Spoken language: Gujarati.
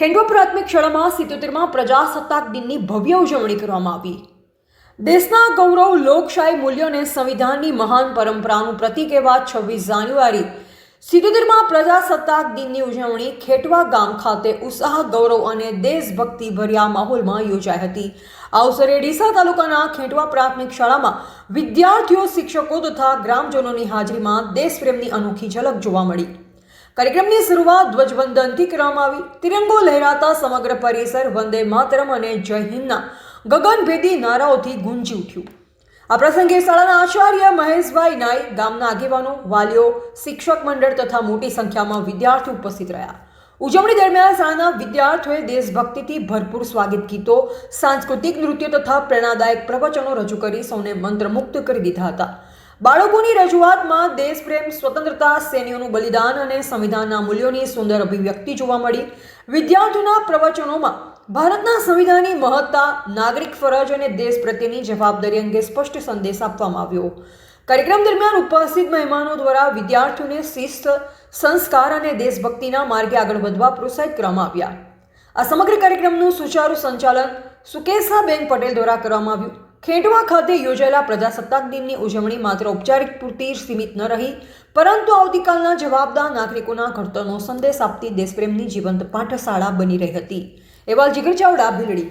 ખેંડવા પ્રાથમિક શાળામાં સિત્તોતેરમાં પ્રજાસત્તાક દિનની ભવ્ય ઉજવણી કરવામાં આવી. દેશના ગૌરવ, લોકશાહી મૂલ્યોને સંવિધાનની મહાન પરંપરાનું પ્રતીક એવા છવ્વીસ જાન્યુઆરી સિત્તોતેરમાં પ્રજાસત્તાક દિનની ઉજવણી ખેટવા ગામ ખાતે ઉત્સાહ, ગૌરવ અને દેશભક્તિ ભર્યા માહોલમાં યોજાઈ હતી. આ અવસરે ડીસા તાલુકાના ખેટવા પ્રાથમિક શાળામાં વિદ્યાર્થીઓ, શિક્ષકો તથા ગ્રામજનોની હાજરીમાં દેશપ્રેમની અનોખી ઝલક જોવા મળી. કાર્યક્રમની શરૂઆત ધ્વજવંદનથી કરવામાં આવી. તિરંગો લહેરાતા સમગ્ર પરિસર વંદે માતરમ અને જય હિન્દના ગગનભેદી નારાઓથી ગુંજી ઉઠ્યું. આ પ્રસંગે શાળાના આચાર્ય મહેશભાઈ નાઈ, ગામના આગેવાનો, વાલીઓ, શિક્ષક મંડળ તથા મોટી સંખ્યામાં વિદ્યાર્થીઓ ઉપસ્થિત રહ્યા. ઉજવણી દરમિયાન શાળાના વિદ્યાર્થીઓએ દેશભક્તિથી ભરપૂર સ્વાગત ગીતો, સાંસ્કૃતિક નૃત્યો તથા પ્રેરણાદાયક પ્રવચનો રજૂ કરી સૌને મંત્રમુગ્ધ કરી દીધા હતા. બાળકોની રજૂઆતમાં દેશપ્રેમ, સ્વતંત્રતા, સૈન્યોનું બલિદાન અને સંવિધાનના મૂલ્યોની સુંદર અભિવ્યક્તિ જોવા મળી. વિદ્યાર્થીઓના પ્રવચનોમાં ભારતના સંવિધાનની મહત્તા, નાગરિક ફરજ અને દેશ પ્રત્યેની જવાબદારી અંગે સ્પષ્ટ સંદેશ આપવામાં આવ્યો. કાર્યક્રમ દરમિયાન ઉપસ્થિત મહેમાનો દ્વારા વિદ્યાર્થીઓને શિસ્ત, સંસ્કાર અને દેશભક્તિના માર્ગે આગળ વધવા પ્રોત્સાહિત કરવામાં આવ્યા. આ સમગ્ર કાર્યક્રમનું સુચારુ સંચાલન સુકેશાબેન પટેલ દ્વારા કરવામાં આવ્યું. ખેંટવા ખાતે યોજાયેલા પ્રજાસત્તાક દિનની ઉજવણી માત્ર ઔપચારિક પૂરતી સીમિત ન રહી, પરંતુ આવતીકાલના જવાબદાર નાગરિકોના ઘડતરનો સંદેશ આપતી દેશપ્રેમની જીવંત પાઠશાળા બની રહી હતી. એવા જીગર ચાવડા, ભીલડી.